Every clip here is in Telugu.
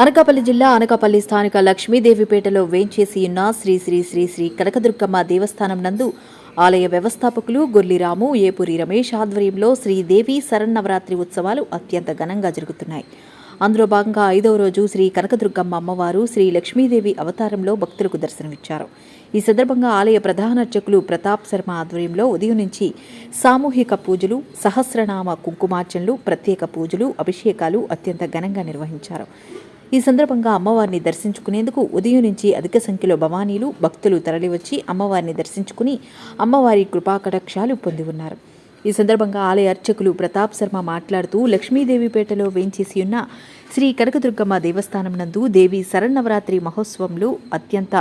అనకాపల్లి జిల్లా అనకాపల్లి స్థానిక లక్ష్మీదేవిపేటలో వేంచేసి ఉన్న శ్రీ శ్రీ శ్రీ శ్రీ కనకదుర్గమ్మ దేవస్థానం నందు ఆలయ వ్యవస్థాపకులు గొర్లిరాము ఏపూరి రమేష్ ఆధ్వర్యంలో శ్రీదేవి శరన్నవరాత్రి ఉత్సవాలు అత్యంత ఘనంగా జరుగుతున్నాయి. అందులో భాగంగా ఐదవ రోజు శ్రీ కనకదుర్గమ్మ అమ్మవారు శ్రీ లక్ష్మీదేవి అవతారంలో భక్తులకు దర్శనమిచ్చారు. ఈ సందర్భంగా ఆలయ ప్రధాన అర్చకులు ప్రతాప్ శర్మ ఆధ్వర్యంలో ఉదయం నుంచి సామూహిక పూజలు సహస్రనామ కుంకుమార్చనలు ప్రత్యేక పూజలు అభిషేకాలు అత్యంత ఘనంగా నిర్వహించారు. ఈ సందర్భంగా అమ్మవారిని దర్శించుకునేందుకు ఉదయం నుంచి అధిక సంఖ్యలో భవానీలు భక్తులు తరలివచ్చి అమ్మవారిని దర్శించుకుని అమ్మవారి కృపాకటాక్షాలు పొంది ఉన్నారు. ఈ సందర్భంగా ఆలయ అర్చకులు ప్రతాప్ శర్మ మాట్లాడుతూ లక్ష్మీదేవిపేటలో వేంచేసి ఉన్న శ్రీ కనకదుర్గమ్మ దేవస్థానం నందు దేవి శరన్నవరాత్రి మహోత్సవంలో అత్యంత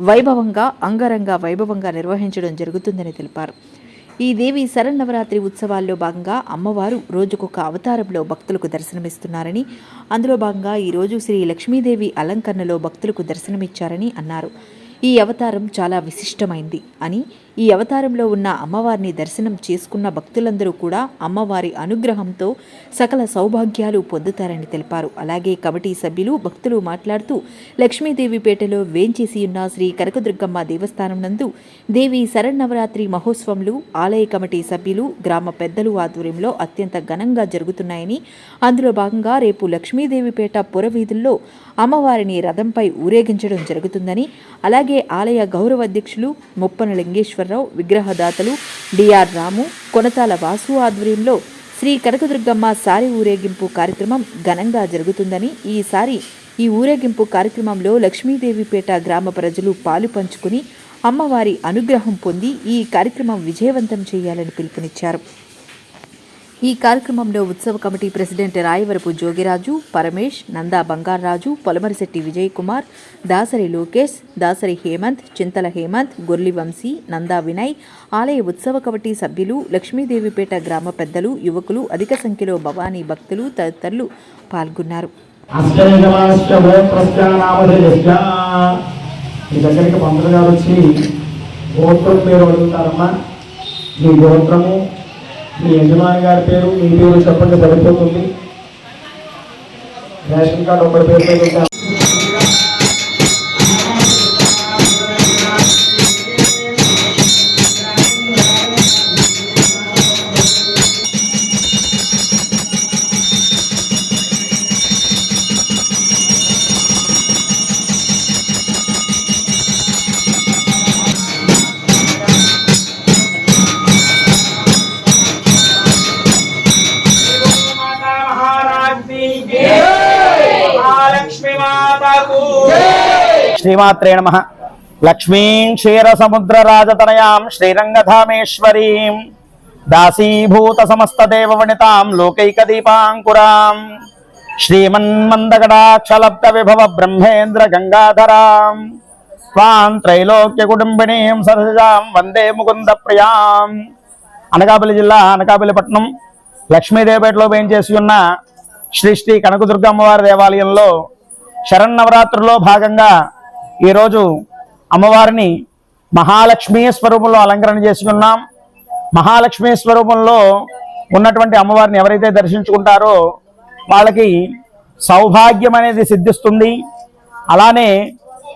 వైభవంగా అంగరంగ వైభవంగా నిర్వహించడం జరుగుతుందని తెలిపారు. ఈ దేవి శరన్నవరాత్రి ఉత్సవాల్లో భాగంగా అమ్మవారు రోజుకొక అవతారంలో భక్తులకు దర్శనమిస్తున్నారని అందులో భాగంగా ఈరోజు శ్రీ లక్ష్మీదేవి అలంకరణలో భక్తులకు దర్శనమిచ్చారని అన్నారు. ఈ అవతారం చాలా విశిష్టమైంది అని ఈ అవతారంలో ఉన్న అమ్మవారిని దర్శనం చేసుకున్న భక్తులందరూ కూడా అమ్మవారి అనుగ్రహంతో సకల సౌభాగ్యాలు పొందుతారని తెలిపారు. అలాగే కమిటీ సభ్యులు భక్తులు మాట్లాడుతూ లక్ష్మీదేవిపేటలో వేంచేసి ఉన్న శ్రీ కనకదుర్గమ్మ దేవస్థానం నందు దేవి శరన్నవరాత్రి మహోత్సవంలు ఆలయ కమిటీ సభ్యులు గ్రామ పెద్దలు ఆధ్వర్యంలో అత్యంత ఘనంగా జరుగుతున్నాయని అందులో భాగంగా రేపు లక్ష్మీదేవిపేట పురవీధుల్లో అమ్మవారిని రథంపై ఊరేగించడం జరుగుతుందని అలాగే ఆలయ గౌరవ అధ్యక్షులు ముప్పన రావు విగ్రహదాతలు డిఆర్ రాము కొనతాల వాసు ఆధ్వర్యంలో శ్రీ కనకదుర్గమ్మ సారి ఊరేగింపు కార్యక్రమం ఘనంగా జరుగుతుందని ఈసారి ఈ ఊరేగింపు కార్యక్రమంలో లక్ష్మీదేవిపేట గ్రామ ప్రజలు పాలు పంచుకుని అమ్మవారి అనుగ్రహం పొంది ఈ కార్యక్రమం విజయవంతం చేయాలని పిలుపునిచ్చారు. ఈ కార్యక్రమంలో ఉత్సవ కమిటీ ప్రెసిడెంట్ రాయవరపు జోగిరాజు పరమేష్ నందా బంగారాజు పొలమరిశెట్టి విజయ్ కుమార్ దాసరి లోకేష్ దాసరి హేమంత్ చింతల హేమంత్ గొర్లి వంశీ నందా వినయ్ ఆలయ ఉత్సవ కమిటీ సభ్యులు లక్ష్మీదేవిపేట గ్రామ పెద్దలు యువకులు అధిక సంఖ్యలో భవానీ భక్తులు తదితరులు పాల్గొన్నారు. మీ దగ్గరికి పంతులు గారు వచ్చి గోత్రం పేరు అడుగుతారమ్మా మీ గోత్రము మీ యజమాని గారి పేరు మీ పేరు చెప్పండి సరిపోతుంది రేషన్ కార్డు ఒకటి పేరు శ్రీమాత్రే నమ. లక్ష్మీం క్షీర సముద్ర రాజతనయాం శ్రీరంగధామేశ్వరీం దాసీభూత సమస్త దేవవనితాం లోకైక దీపాంకురాం శ్రీమన్మందగడాక్షలబ్ద విభవ బ్రహ్మేంద్ర గంగాధరాం త్వాం త్రైలోక్య కుటుంబినీం సరసాం వందే ముకుంద ప్రియాం అనకాపల్లి జిల్లా అనకాపల్లి పట్టణం లక్ష్మీదేవిపేటలో వేయించేసి ఉన్న శ్రీ శ్రీ కనకదుర్గ అమ్మవారి దేవాలయంలో శరన్నవరాత్రుల్లో భాగంగా ఈరోజు అమ్మవారిని మహాలక్ష్మీ స్వరూపంలో అలంకరణ చేసుకున్నాం. మహాలక్ష్మీ స్వరూపంలో ఉన్నటువంటి అమ్మవారిని ఎవరైతే దర్శించుకుంటారో వాళ్ళకి సౌభాగ్యం అనేది సిద్ధిస్తుంది. అలానే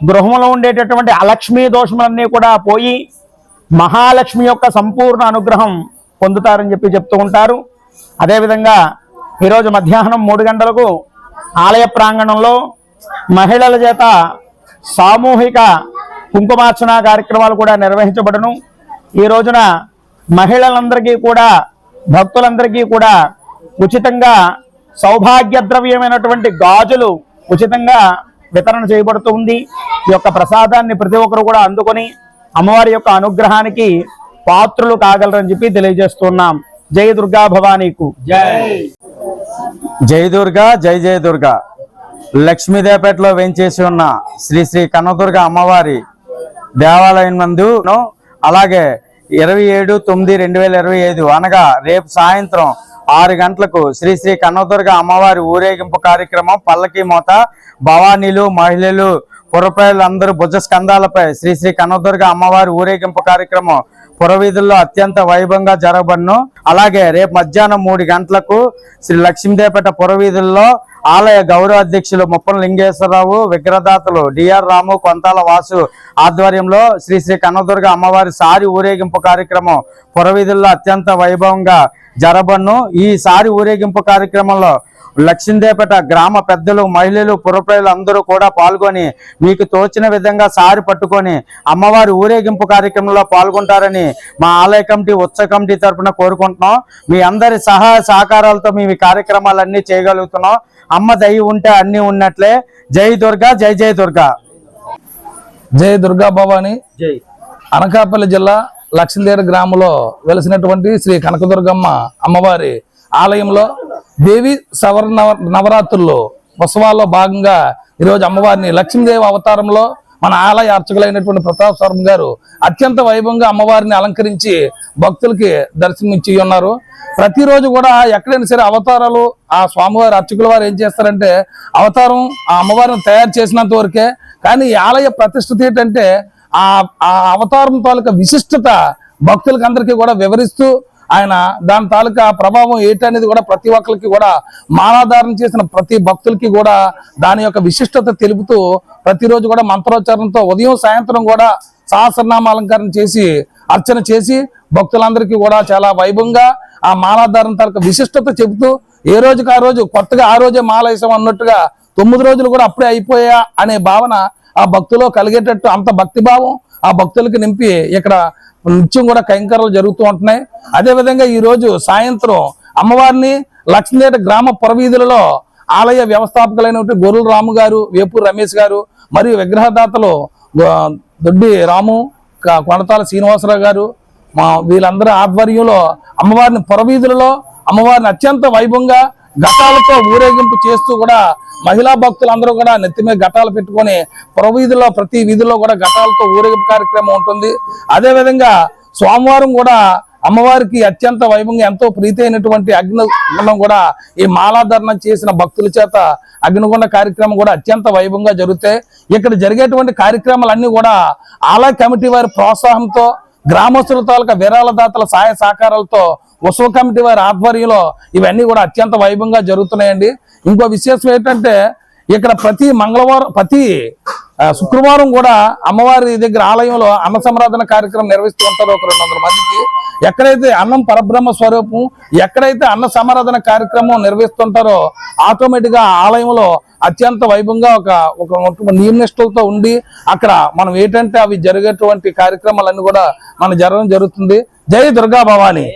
గృహంలో ఉండేటటువంటి అలక్ష్మీ దోషములన్నీ కూడా పోయి మహాలక్ష్మి యొక్క సంపూర్ణ అనుగ్రహం పొందుతారని చెప్పి చెప్తూ ఉంటారు. అదేవిధంగా ఈరోజు మధ్యాహ్నం మూడు గంటలకు ఆలయ ప్రాంగణంలో మహిళల చేత సామూహిక కుంకుమార్చన కార్యక్రమాలు కూడా నిర్వహించబడును. ఈ రోజున మహిళలందరికీ కూడా భక్తులందరికీ కూడా ఉచితంగా సౌభాగ్య ద్రవ్యమైనటువంటి గాజులు ఉచితంగా వితరణ చేయబడుతుంది ఈ యొక్క ప్రసాదాన్ని ప్రతి ఒక్కరు కూడా అందుకొని అమ్మవారి యొక్క అనుగ్రహానికి పాత్రులు కాగలరని చెప్పి తెలియజేస్తున్నాం. జై దుర్గా భవానీకు. జై. దుర్గా జై జయ దుర్గా. లక్ష్మీదేవపేటలో వేంచేసి ఉన్న శ్రీ శ్రీ కనదుర్గ అమ్మవారి దేవాలయం నందు అలాగే ఇరవై ఏడు తొమ్మిది రెండు వేల ఇరవై ఐదు అనగా రేపు సాయంత్రం ఆరు గంటలకు శ్రీ శ్రీ కన్నదుర్గ అమ్మవారి ఊరేగింపు కార్యక్రమం పల్లకి మోత భవానీలు మహిళలు పురప్రజలందరూ భుజ స్కంధాలపై శ్రీ శ్రీ కన్నదుర్గ అమ్మవారి ఊరేగింపు కార్యక్రమం పురవీధుల్లో అత్యంత వైభవంగా జరగబడును. అలాగే రేపు మధ్యాహ్నం మూడు గంటలకు శ్రీ లక్ష్మీదేవపేట పురవీధుల్లో ఆలయ గౌరవ అధ్యక్షులు ముప్పన లింగేశ్వరరావు విగ్రహదాతలు డిఆర్ రాము కొంతాల వాసు ఆధ్వర్యంలో శ్రీ శ్రీ కనదుర్గ అమ్మవారి సారి ఊరేగింపు కార్యక్రమం పురవీధుల్లో అత్యంత వైభవంగా జరబను ఈ సారి ఊరేగింపు కార్యక్రమంలో లక్ష్మీదేవపేట గ్రామ పెద్దలు మహిళలు పురప్రజలు అందరూ కూడా పాల్గొని మీకు తోచిన విధంగా సారి పట్టుకొని అమ్మవారి ఊరేగింపు కార్యక్రమంలో పాల్గొంటారని మా ఆలయ కమిటీ ఉత్సవ కమిటీ తరపున కోరుకుంటున్నాం. మీ అందరి సహాయ సహకారాలతో మేము ఈ కార్యక్రమాలన్నీ చేయగలుగుతున్నాం. అమ్మ దయ ఉంటే అన్ని ఉన్నట్లే. జై దుర్గా జై జై దుర్గా. జయ దుర్గా భవాని. జై. అనకాపల్లి జిల్లా లక్షలేరు గ్రామంలో వెలిసినటువంటి శ్రీ కనకదుర్గమ్మ అమ్మవారి ఆలయంలో దేవి సవర నవరాత్రుల్లో ఉత్సవాల్లో భాగంగా ఈరోజు అమ్మవారిని లక్ష్మీదేవి అవతారంలో మన ఆలయ అర్చకులైనటువంటి ప్రతాప్ శర్మ గారు అత్యంత వైభవంగా అమ్మవారిని అలంకరించి భక్తులకి దర్శనమిచ్చి ఉన్నారు. ప్రతిరోజు కూడా ఎక్కడైనా సరే అవతారాలు ఆ స్వామివారి అర్చకుల వారు ఏం చేస్తారంటే అవతారం ఆ అమ్మవారిని తయారు చేసినంత వరకే కానీ ఈ ఆలయ ప్రతిష్ఠత ఏంటంటే ఆ ఆ అవతారం తాలూకా విశిష్టత భక్తులకి అందరికీ కూడా వివరిస్తూ ఆయన దాని తాలూకా ప్రభావం ఏంటనేది కూడా ప్రతి ఒక్కరికి కూడా మాలాధారణ చేసిన ప్రతి భక్తులకి కూడా దాని యొక్క విశిష్టత తెలుపుతూ ప్రతిరోజు కూడా మంత్రోచ్చారణతో ఉదయం సాయంత్రం కూడా సహస్రనామ అలంకరణ చేసి అర్చన చేసి భక్తులందరికీ కూడా చాలా వైభవంగా ఆ మాలాధారణ తాలూకా విశిష్టత చెబుతూ ఏ రోజుకి ఆ రోజు కొత్తగా ఆ రోజే మాలేసం అన్నట్టుగా తొమ్మిది రోజులు కూడా అప్పుడే అయిపోయా అనే భావన ఆ భక్తిలో కలిగేటట్టు అంత భక్తిభావం ఆ భక్తులకు నింపి ఇక్కడ నిత్యం కూడా కైంకర్యలు జరుగుతూ ఉంటున్నాయి. అదేవిధంగా ఈరోజు సాయంత్రం అమ్మవారిని లక్ష్మీట గ్రామ పురవీధులలో ఆలయ వ్యవస్థాపకులైనటువంటి గొర్రెల రాము గారు వేపూరు రమేష్ గారు మరియు విగ్రహదాతలు దొడ్డి రాము కొనతాల శ్రీనివాసరావు గారు మా వీళ్ళందరి ఆధ్వర్యంలో అమ్మవారిని పురవీధులలో అమ్మవారిని అత్యంత వైభవంగా ఘటాలతో ఊరేగింపు చేస్తూ కూడా మహిళా భక్తులందరూ కూడా నెత్తిమే ఘటాలు పెట్టుకొని పురవీధిలో ప్రతి వీధిలో కూడా ఘటాలతో ఊరేగింపు కార్యక్రమం ఉంటుంది. అదేవిధంగా సోమవారం కూడా అమ్మవారికి అత్యంత వైభవంగా ఎంతో ప్రీతి అయినటువంటి అగ్నిగుండం కూడా ఈ మాలాధరణ చేసిన భక్తుల చేత అగ్నిగుండ కార్యక్రమం కూడా అత్యంత వైభవంగా జరుగుతాయి. ఇక్కడ జరిగేటువంటి కార్యక్రమాలన్నీ కూడా ఆలయ కమిటీ వారి ప్రోత్సాహంతో గ్రామస్తుల తాలూకా విరాళదాతల సహాయ సహకారాలతో ఉత్సవ కమిటీ వారి ఆధ్వర్యంలో ఇవన్నీ కూడా అత్యంత వైభవంగా జరుగుతున్నాయండి. ఇంకో విశేషం ఏంటంటే ఇక్కడ ప్రతి మంగళవారం ప్రతి శుక్రవారం కూడా అమ్మవారి దగ్గర ఆలయంలో అన్న సంరాధన కార్యక్రమం నిర్వహిస్తూ ఉంటారు ఒక రెండు వందల మందికి. ఎక్కడైతే అన్నం పరబ్రహ్మ స్వరూపం ఎక్కడైతే అన్న సమారాధన కార్యక్రమం నిర్వహిస్తుంటారో ఆటోమేటిక్గా ఆలయంలో అత్యంత వైభవంగా ఒక ఒక నియమనిష్టలతో ఉండి అక్కడ మనం ఏంటంటే అవి జరిగేటువంటి కార్యక్రమాలన్నీ కూడా మన జరగడం జరుగుతుంది. జై దుర్గా భవాని.